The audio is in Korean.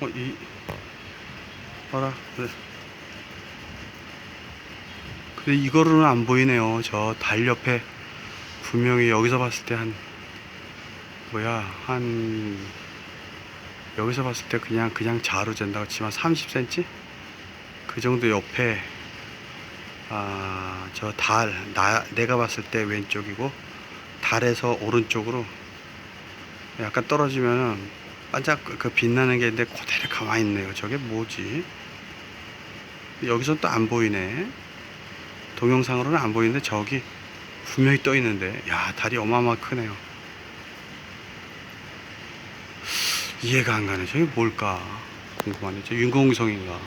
어, 이, 봐라. 네. 근데 이거로는 안 보이네요. 저 달 옆에 분명히 여기서 봤을 때 한, 뭐야, 한, 여기서 봤을 때 그냥, 그냥 자로 잰다고 치면 30cm? 그 정도 옆에, 아, 저 달, 나, 내가 봤을 때 왼쪽이고, 달에서 오른쪽으로 약간 떨어지면은 반짝 그- 그 빛나는 게 있는데 그대로 가만히 있네요. 저게 뭐지? 여기서 또 안 보이네. 동영상으로는 안 보이는데 저기 분명히 떠 있는데 야 달이 어마어마 크네요. 이해가 안 가네. 저게 뭘까 궁금하네. 저 윤공성인가?